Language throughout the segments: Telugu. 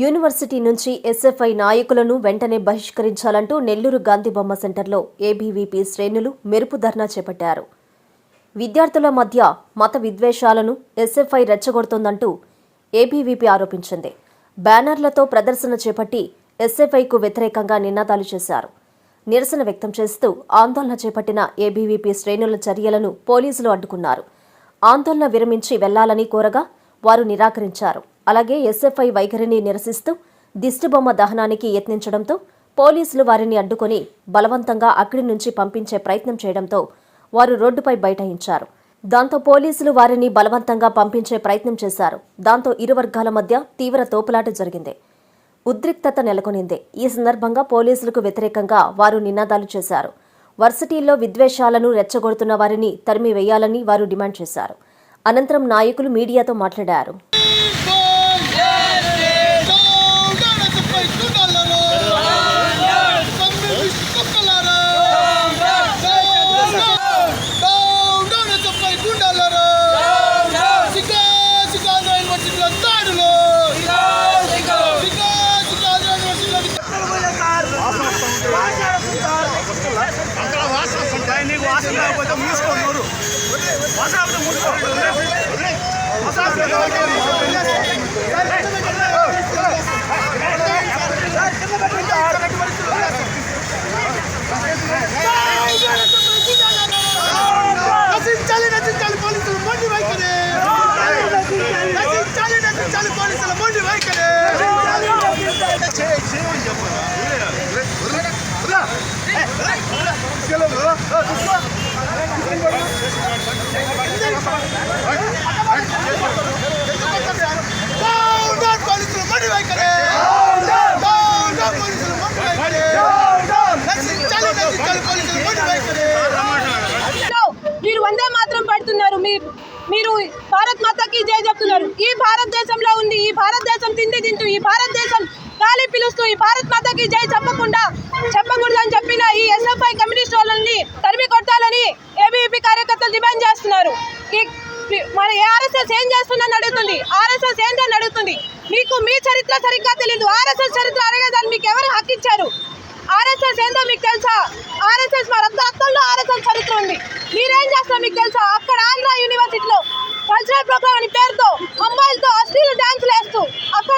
యూనివర్సిటీ నుంచి ఎస్ఎఫ్ఐ నాయకులను వెంటనే బహిష్కరించాలంటూ నెల్లూరు గాంధీ బొమ్మ సెంటర్లో ఏబీవీపీ శ్రేణులు మెరుపు ధర్నా చేపట్టారు. విద్యార్థుల మధ్య మత విద్వేషాలను ఎస్ఎఫ్ఐ రెచ్చగొడుతోందంటూ ఏబీవీపీ ఆరోపించింది. బ్యానర్లతో ప్రదర్శన చేపట్టి ఎస్ఎఫ్ఐకు వ్యతిరేకంగా నినాదాలు చేశారు. నిరసన వ్యక్తం చేస్తూ ఆందోళన చేపట్టిన ఏబీవీపీ శ్రేణుల చర్యలను పోలీసులు అడ్డుకున్నారు. ఆందోళన విరమించి వెళ్ళాలని కోరగా వారు నిరాకరించారు. అలాగే ఎస్ఎఫ్ఐ వైఖరిని నిరసిస్తూ దిష్టిబొమ్మ దహనానికి యత్నించడంతో పోలీసులు వారిని అడ్డుకొని బలవంతంగా అక్కడి నుంచి పంపించే ప్రయత్నం చేయడంతో వారు రోడ్డుపై బైఠాయించారు. దాంతో పోలీసులు వారిని బలవంతంగా పంపించే ప్రయత్నం చేశారు. దాంతో ఇరు వర్గాల మధ్య తీవ్ర తోపులాట జరిగింది. ఉద్రిక్తత నెలకొనింది. ఈ సందర్భంగా పోలీసులకు వ్యతిరేకంగా వారు నినాదాలు చేశారు. వర్సిటీల్లో విద్వేషాలను రెచ్చగొడుతున్న వారిని తరిమివేయాలని వారు డిమాండ్ చేశారు. అనంతరం నాయకులు మీడియాతో మాట్లాడారు. మీరు వందే మాత్రం పడుతున్నారు. మీరు మీరు భారత్ మాతకి జై చెప్తున్నారు. ఈ భారతదేశంలో ఉంది. ఈ భారతదేశం తిండి తింటూ ఈ భారతదేశం గాలి పిలుస్తూ ఈ భారత్ మాతకి జై చెప్పకుండా చెప్పకూడదని చెప్పిన ఈ ఎస్ఎఫ్ఐ కమ్యూనిస్ట్ వాళ్ళని తరిమి కొట్టాలని ఏబీవీపీ కార్యకర్తలు డిమాండ్ చేస్తున్నారు. మన ఆర్ఎస్ఎస్ ఏం చేస్తుందని అడుగుతుంది. ఆర్ఎస్ఎస్ ఏంటని అడుగుతుంది. మీకు మీ చరిత్ర సరిగ్గా తెలియదు ఆర్ఎస్ఎస్ చరిత్ర అడగేదాన్ని మీకు ఎవరు హక్కు ఇచ్చారు ఆర్ఎస్ఎస్ ఏందో మీకు తెలుసా? ఆర్ఎస్ఎస్ మా రక్త రక్తంలో ఆర్ఎస్ఎస్ చరిత్ర ఉంది. మీరేం చేస్తారో మీకు తెలుసా? అక్కడ ఆంధ్ర యూనివర్సిటీలో కల్చరల్ ప్రోగ్రామ్ అని పేరుతో అమ్మాయిలతో అశ్లీల డాన్సులు వేస్తూ అక్కడ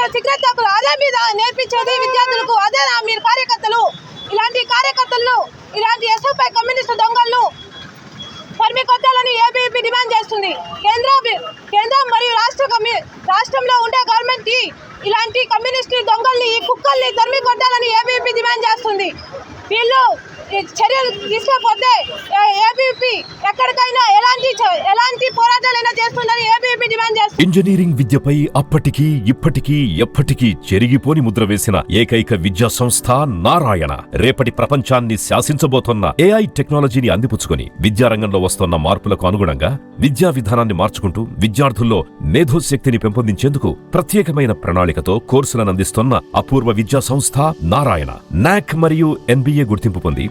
తాకుతూ సిగరెట్ అదే మీద నేర్పించేది విద్యార్థులకు అదే మీరు కార్యకర్తలు. ఇలాంటి కార్యకర్తలను ఇలాంటి ఎస్ఎఫ్ఐ కమ్యూనిస్టు దొంగలను తరిమి కొట్టాలని ఏబీపీ డిమాండ్ చేస్తుంది. కేంద్ర కేంద్రం మరియు రాష్ట్ర రాష్ట్రంలో ఉండే గవర్నమెంట్ ఇలాంటి కమ్యూనిస్ట్ దొంగల్ని ఈ కుక్కల్ని తరిమి కొట్టాలని ఏబీపీ డిమాండ్ చేస్తుంది. వీళ్ళు చర్యలు తీసుకోకపోతే ఏబీపీ ఎక్కడికైనా ఎలాంటి ఎలాంటి పోరాటాలైనా చేస్తుందని ఏబీపీ డిమాండ్ చేస్తుంది. ఇంజనీరింగ్ విద్యపై అప్పటికీ ఇప్పటికీ ఎప్పటికీ చెరిగిపోని ముద్ర వేసిన ఏకైక విద్యా సంస్థ నారాయణ. రేపటి ప్రపంచాన్ని శాసించబోతున్న ఏఐ టెక్నాలజీని అందిపుచ్చుకొని విద్యారంగంలో వస్తున్న మార్పులకు అనుగుణంగా విద్యా విధానాన్ని మార్చుకుంటూ విద్యార్థుల్లో మేధోశక్తిని పెంపొందించేందుకు ప్రత్యేకమైన ప్రణాళికతో కోర్సులను అందిస్తున్న అపూర్వ విద్యా సంస్థ నారాయణ. నాక్ మరియు ఎన్బిఏ గుర్తింపు పొంది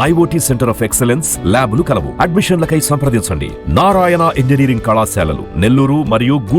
IoT centre of excellence ల్యాబ్లు కలవు. అడ్మిషన్లకై సంప్రదించండి. నారాయణ ఇంజనీరింగ్ కళాశాలలు నెల్లూరు మరియు